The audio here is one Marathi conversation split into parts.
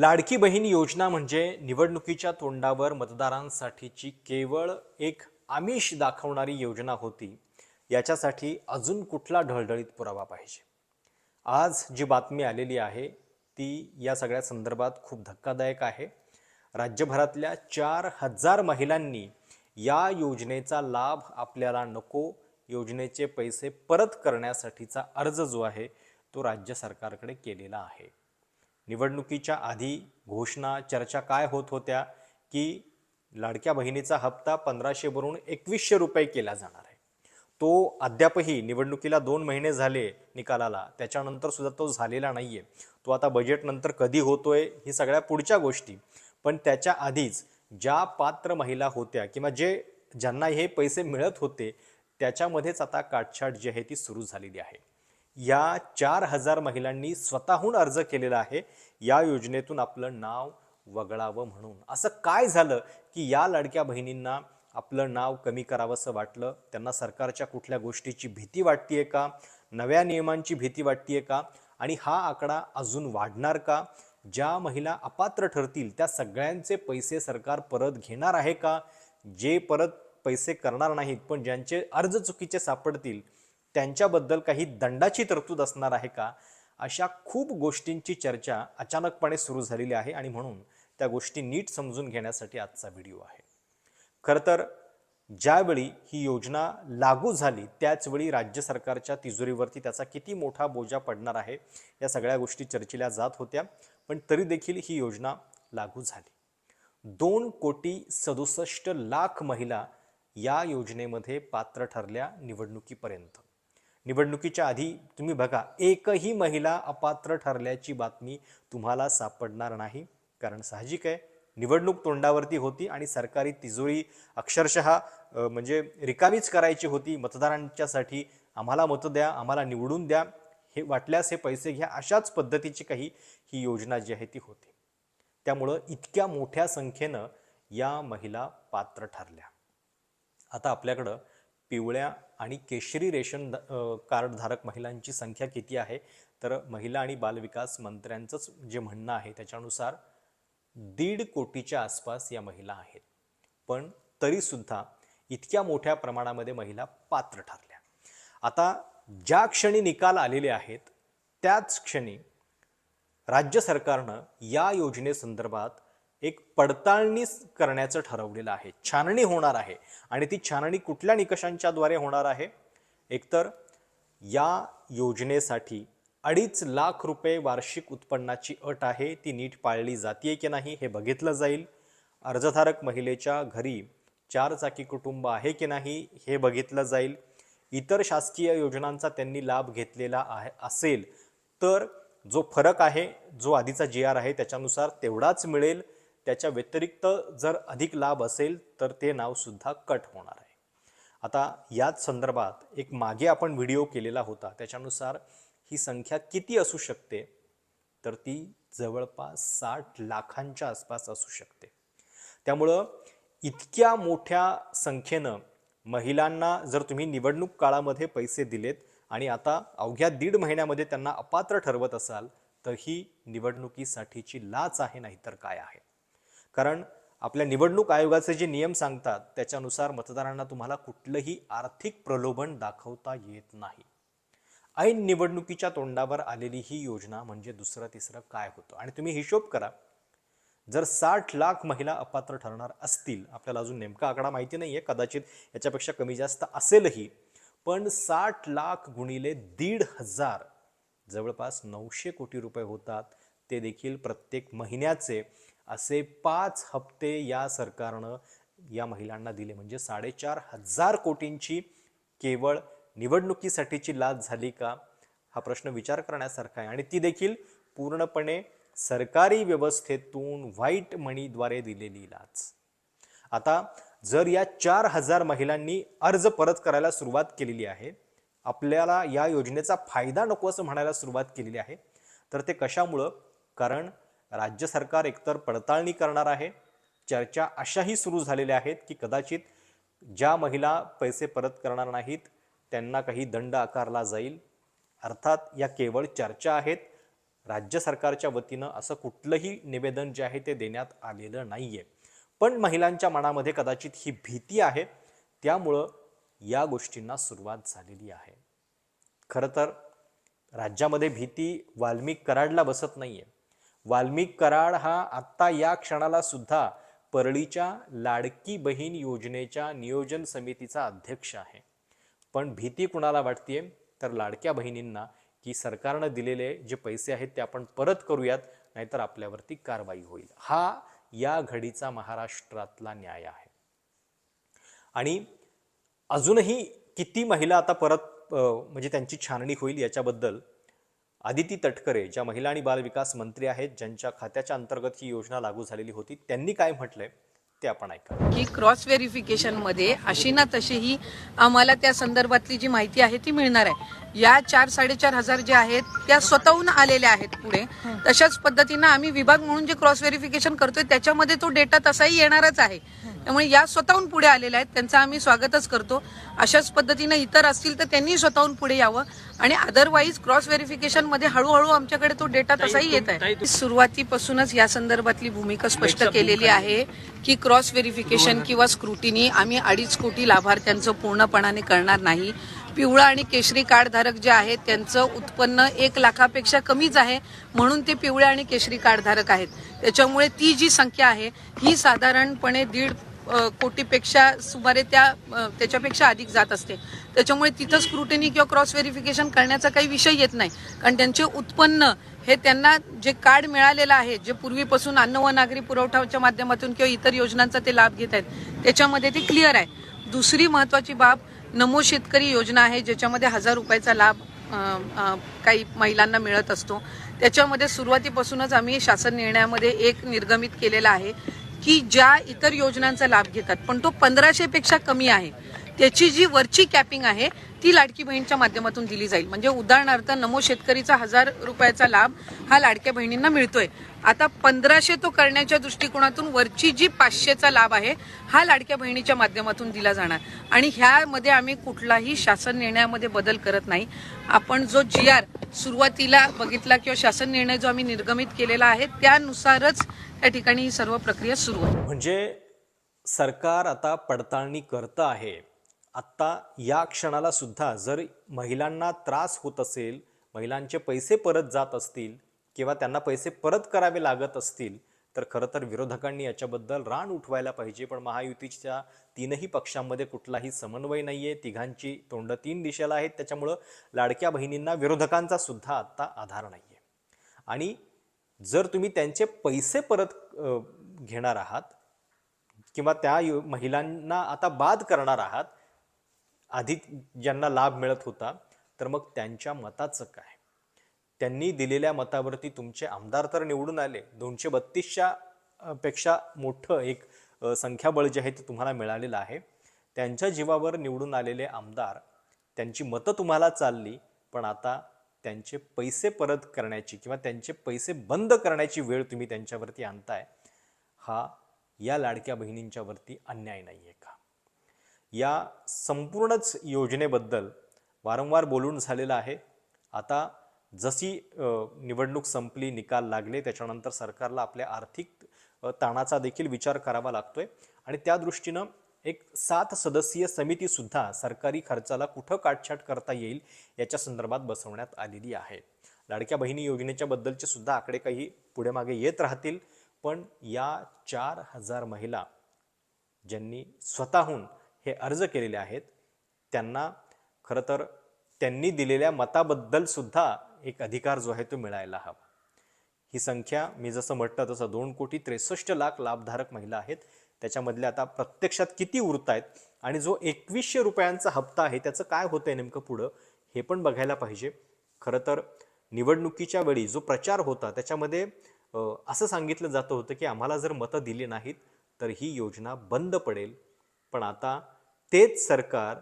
लाडकी बहीण योजना म्हणजे निवडणुकीच्या तोंडावर मतदारांसाठीची केवळ एक आमिष दाखवणारी योजना होती. याच्यासाठी अजून कुठला ढळढळीत पुरावा पाहिजे? आज जी बातमी आलेली आहे ती या सगळ्या संदर्भात खूप धक्कादायक आहे. राज्यभरातल्या चार हजार महिलांनी या योजनेचा लाभ आपल्याला नको योजनेचे पैसे परत करण्यासाठीचा अर्ज जो आहे तो राज्य सरकारकडे केलेला आहे. निवडणुकीच्या आधी घोषणा चर्चा काय होत होत्या की लाडक्या बहिणीचा हप्ता पंधराशेवरून एकवीसशे रुपये केला जाणार आहे. तो अद्यापही निवडणुकीला दोन महिने झाले निकालाला. त्याच्यानंतर सुद्धा तो झालेला नाही आहे तो आता बजेटनंतर कधी होतोय ही सगळ्या पुढच्या गोष्टी. पण त्याच्या आधीच ज्या पात्र महिला होत्या किंवा जे ज्यांना हे पैसे मिळत होते त्याच्यामध्येच आता काटछाट जी आहे ती सुरू झालेली आहे. या चार हजार महिलांनी स्वतःहून अर्ज केलेला आहे. या योजनेतून आपलं नाव वगळावं म्हणून. असं काय झालं की या लाडक्या बहिणींना आपलं नाव कमी करावंसं वाटलं? त्यांना सरकारच्या कुठल्या गोष्टीची भीती वाटतीये का? नव्या नियमांची भीती वाटतीये का? आणि हा आकडा अजून वाढणार का? ज्या महिला अपात्र ठरतील त्या सगळ्यांचे पैसे सरकार परत घेणार आहे का? जे परत पैसे करणार नाहीत पण ज्यांचे अर्ज चुकीचे सापडतील त्यांच्याबद्दल काही दंडाची तरतूद असणार आहे का? अशा खूप गोष्टींची चर्चा अचानकपणे सुरू झालेली आहे आणि म्हणून त्या गोष्टी नीट समजून घेण्यासाठी आजचा व्हिडिओ आहे. खरं तर ज्यावेळी ही योजना लागू झाली त्याचवेळी राज्य सरकारच्या तिजोरीवरती त्याचा किती मोठा बोजा पडणार आहे या सगळ्या गोष्टी चर्चेल्या जात होत्या पण तरी देखील ही योजना लागू झाली. दोन कोटी सदुसष्ट लाख महिला या योजनेमध्ये पात्र ठरल्या निवडणुकीपर्यंत. निवडणुकीच्या आधी तुम्ही बघा एकही महिला अपात्र ठरल्याची बातमी तुम्हाला सापडणार नाही. कारण साहजिक आहे निवडणूक तोंडावरती होती आणि सरकारी तिजोरी अक्षरशः म्हणजे रिकामीच करायची होती. मतदारांच्यासाठी आम्हाला मतं द्या आम्हाला निवडून द्या हे वाटल्यास हे पैसे घ्या अशाच पद्धतीची काही ही योजना जी आहे ती होती. त्यामुळं इतक्या मोठ्या संख्येनं या महिला पात्र ठरल्या. आता आपल्याकडं पिवळ्या आणि केशरी रेशन कार्डधारक महिलांची संख्या किती आहे? तर महिला आणि बालविकास मंत्र्यांचंच जे म्हणणं आहे त्याच्यानुसार दीड कोटीच्या आसपास या महिला आहेत. पण तरीसुद्धा इतक्या मोठ्या प्रमाणामध्ये महिला पात्र ठरल्या. आता ज्या क्षणी निकाल आलेले आहेत त्याच क्षणी राज्य सरकारनं या योजनेसंदर्भात एक पडताळणी करण्याचं ठरवलेलं आहे. छाननी होणार आहे. आणि ती छाननी कुठल्या निकषांच्याद्वारे होणार आहे? एकतर या योजनेसाठी अडीच लाख रुपये वार्षिक उत्पन्नाची अट आहे ती नीट पाळली जाते की नाही हे बघितलं जाईल. अर्जधारक महिलेच्या घरी चार चाकी कुटुंब आहे की नाही हे बघितलं जाईल. इतर शासकीय योजनांचा त्यांनी लाभ घेतलेला आहे असेल. तर जो फरक आहे जो आधीचा जी आर आहे त्याच्यानुसार तेवढाच मिळेल. त्याच्या व्यतिरिक्त जर अधिक लाभ असेल तर ते नावसुद्धा कट होणार आहे. आता याच संदर्भात एक मागे आपण व्हिडिओ केलेला होता त्याच्यानुसार ही संख्या किती असू शकते? तर ती जवळपास साठ लाखांच्या आसपास असू शकते. त्यामुळं इतक्या मोठ्या संख्येनं महिलांना जर तुम्ही निवडणूक काळामध्ये पैसे दिलेत आणि आता अवघ्या दीड महिन्यामध्ये त्यांना अपात्र ठरवत असाल तर ही निवडणुकीसाठीची लाच आहे नाहीतर काय आहे? कारण आपल्या निवडणूक आयोगाचे जे नियम सांगतात त्याच्यानुसार मतदारांना तुम्हाला कुठलंही आर्थिक प्रलोभन दाखवता येत नाही. ऐन निवडणुकीच्या तोंडावर आलेली ही योजना म्हणजे दुसरं तिसरं काय होतं? आणि तुम्ही हिशोब करा जर साठ लाख महिला अपात्र ठरणार असतील आपल्याला अजून नेमका आकडा माहिती नाही आहे कदाचित याच्यापेक्षा कमी जास्त असेलही पण साठ लाख गुणिले दीड हजार जवळपास नऊशे कोटी रुपये होतात ते देखील प्रत्येक महिन्याचे. असे पाच हप्ते या सरकारनं या महिलांना दिले. म्हणजे साडेचार हजार कोटींची केवळ निवडणुकीसाठीची लाच झाली का? हा प्रश्न विचार करण्यासारखा आहे. आणि ती देखील पूर्णपणे सरकारी व्यवस्थेतून व्हाईट मनीद्वारे दिलेली लाच. आता जर या चार हजार महिलांनी अर्ज परत करायला सुरुवात केलेली आहे आपल्याला या योजनेचा फायदा नको असं म्हणायला सुरुवात केलेली आहे तर ते कशामुळं? कारण राज्य सरकार एकतर पडताळणी करणार आहे चर्चा अशाही सुरू झालेल्या आहेत की कदाचित ज्या महिला पैसे परत करणार नाहीत त्यांना काही दंड आकारला जाईल. अर्थात या केवळ चर्चा आहेत. राज्य सरकारच्या वतीनं असं कुठलंही निवेदन जे आहे ते देण्यात आलेलं नाही आहे पण महिलांच्या मनामध्ये कदाचित ही भीती आहे. त्यामुळं या गोष्टींना सुरुवात झालेली आहे. खरं तर राज्यामध्ये भीती वाल्मिक कराडला बसत नाही आहे वाल्मिक कराड हा आत्ता या क्षणाला सुद्धा परळीच्या लाडकी बहीण योजनेच्या नियोजन समितीचा अध्यक्ष आहे. पण भीती कुणाला वाटतेय? तर लाडक्या बहिणींना की सरकारनं दिलेले जे पैसे आहेत ते आपण परत करूयात नाहीतर आपल्यावरती कारवाई होईल. हा या घडीचा महाराष्ट्रातला न्याय आहे. आणि अजूनही किती महिला आता परत म्हणजे त्यांची छाननी होईल याच्याबद्दल आदिती तटकरे ज्या महिला आणि बालविकास मंत्री आहेत ज्यांच्या खात्याच्या अंतर्गत ही योजना लागू झालेली होती त्यांनी काय म्हटलंय? ते आपण ऐका. की क्रॉस व्हेरिफिकेशनमध्ये अशी ना तशी ही आम्हाला त्या संदर्भातली जी माहिती आहे ती मिळणार आहे. या चार साडेचार हजार जे आहेत त्या स्वतःहून आलेल्या आहेत पुढे. तशाच पद्धतीनं आम्ही विभाग म्हणून जे क्रॉस व्हेरिफिकेशन करतोय त्याच्यामध्ये तो डेटा तसाही येणारच आहे. त्यामुळे या स्वतःहून पुढे आलेल्या आहेत. त्यांचं आम्ही स्वागतच करतो. अशाच पद्धतीनं इतर असतील तर त्यांनी स्वतःहून पुढे यावं. आणि अदरवाईज क्रॉस व्हेरिफिकेशनमध्ये हळूहळू आमच्याकडे तो डेटा तसाही येत आहे. सुरुवातीपासूनच या संदर्भातली भूमिका स्पष्ट केलेली आहे की क्रॉस व्हेरिफिकेशन किंवा स्क्रुटिनी आम्ही अडीच कोटी लाभार्थ्यांचं पूर्णपणाने करणार नाही. पिवळा आणि केशरी कार्ड धारक जे आहेत त्यांचं उत्पन्न एक लाखापेक्षा कमीच आहे. म्हणून ते पिवळे आणि केशरी कार्ड धारक आहेत. त्याच्यामुळे ती जी संख्या आहे ही साधारणपणे दीड कोटीपेक्षा सुमारे त्या त्याच्यापेक्षा अधिक जात असते. त्याच्यामुळे तिथं स्क्रुटिनी किंवा क्रॉस व्हेरिफिकेशन करण्याचा काही विषय येत नाही. कारण त्यांचे उत्पन्न हे त्यांना जे कार्ड मिळालेलं आहे जे पूर्वीपासून अन्न व नागरी पुरवठाच्या माध्यमातून किंवा इतर योजनांचा ते लाभ घेत आहेत त्याच्यामध्ये ते क्लिअर आहे. दुसरी महत्वाची बाब नमो शेतकरी योजना आहे ज्याच्यामध्ये हजार रुपयाचा लाभ काही महिलांना मिळत असतो. त्याच्यामध्ये सुरुवातीपासूनच आम्ही शासन निर्णयामध्ये एक निर्गमित केलेला आहे की ज्या इतर योजनांचा लाभ घेतात पण तो पंधराशे पेक्षा कमी आहे. त्याची जी वरची कॅपिंग आहे ती लाडकी बहीणच्या माध्यमातून दिली जाईल. म्हणजे उदाहरणार्थ नमो शेतकरीचा हजार रुपयाचा लाभ हा लाडक्या बहिणींना मिळतोय. आता पंधराशे तो करण्याच्या दृष्टिकोनातून वरची जी पाचशेचा लाभ आहे हा लाडक्या बहिणीच्या माध्यमातून दिला जाणार. आणि ह्यामध्ये आम्ही कुठलाही शासन निर्णयामध्ये बदल करत नाही. आपण जो जी आर सुरुवातीला बघितला किंवा शासन निर्णय जो आम्ही निर्गमित केलेला आहे त्यानुसारच त्या ठिकाणी ही सर्व प्रक्रिया सुरू आहे. म्हणजे सरकार आता पडताळणी करतं आहे. आत्ता या क्षणाला सुद्धा जर महिलांना त्रास होत असेल महिलांचे पैसे परत जात असतील किंवा त्यांना पैसे परत करावे लागत असतील तर खरं तर विरोधकांनी याच्याबद्दल रान उठवायला पाहिजे. पण महायुतीच्या तीनही पक्षांमध्ये कुठलाही समन्वय नाही आहे तिघांची तोंड तीन दिशेला आहेत. त्याच्यामुळं लाडक्या बहिणींना विरोधकांचा सुद्धा आत्ता आधार नाही आहे आणि जर तुम्ही त्यांचे पैसे परत घेणार आहात किंवा त्या यु- महिलांना आता बाद करणार आहात आधी ज्यांना लाभ मिळत होता तर मग त्यांच्या मताचं काय? त्यांनी दिलेल्या मतावरती तुमचे आमदार तर निवडून आले. दोनशे बत्तीसच्या पेक्षा मोठं एक संख्याबळ जे आहे ते तुम्हाला मिळालेलं आहे. त्यांच्या जीवावर निवडून आलेले आमदार त्यांची मतं तुम्हाला चालली पण आता त्यांचे पैसे परत करण्याची किंवा त्यांचे पैसे बंद करण्याची वेळ तुम्ही त्यांच्यावरती आणताय हा या लाडक्या बहिणींच्यावरती अन्याय नाही आहे का? या संपूर्णच योजनेबद्दल वारंवार बोलून झालेलं आहे. आता जशी निवडणूक संपली निकाल लागले त्याच्यानंतर सरकारला आपल्या आर्थिक ताणाचा देखील विचार करावा लागतोय. आणि त्या दृष्टीनं एक सात सदस्यीय समितीसुद्धा सरकारी खर्चाला कुठं काटछाट करता येईल याच्या संदर्भात बसवण्यात आलेली आहे. लाडक्या बहिणी योजनेच्या बद्दलचे सुद्धा आकडे काही पुढे मागे येत राहतील पण या चार हजार महिला ज्यांनी स्वतःहून हे अर्ज केलेले आहेत. त्यांना खरं तर त्यांनी दिलेल्या मताबद्दल सुद्धा एक अधिकार जो आहे तो मिळायला हवा. ही संख्या मी जसं म्हटलं तसं दोन कोटी त्रेसष्ट लाख लाभधारक महिला आहेत. त्याच्यामधल्या आता प्रत्यक्षात किती उरत आहेत आणि जो एकवीसशे रुपयांचा हप्ता आहे त्याचं काय होतंय नेमकं पुढं हे पण बघायला पाहिजे. खरं तर निवडणुकीच्या वेळी जो प्रचार होता त्याच्यामध्ये असं सांगितलं जातं होतं की आम्हाला जर मतं दिली नाहीत तर ही योजना बंद पडेल. पण आता तेच सरकार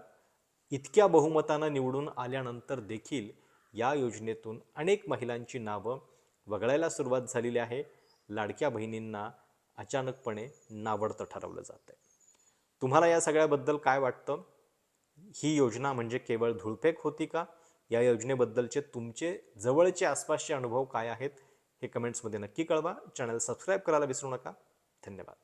इतक्या बहुमतानं निवडून आल्यानंतर देखील या योजनेतून अनेक महिलांची नावं वगळायला सुरुवात झालेली आहे. लाडक्या बहिणींना अचानकपणे नावडतं ठरवलं जातं आहे तुम्हाला या सगळ्याबद्दल काय वाटतं? ही योजना म्हणजे केवळ धुळफेक होती का? या योजनेबद्दलचे तुमचे जवळचे आसपासचे अनुभव काय आहेत? हे कमेंट्समध्ये नक्की कळवा. चॅनल सबस्क्राईब करायला विसरू नका. धन्यवाद.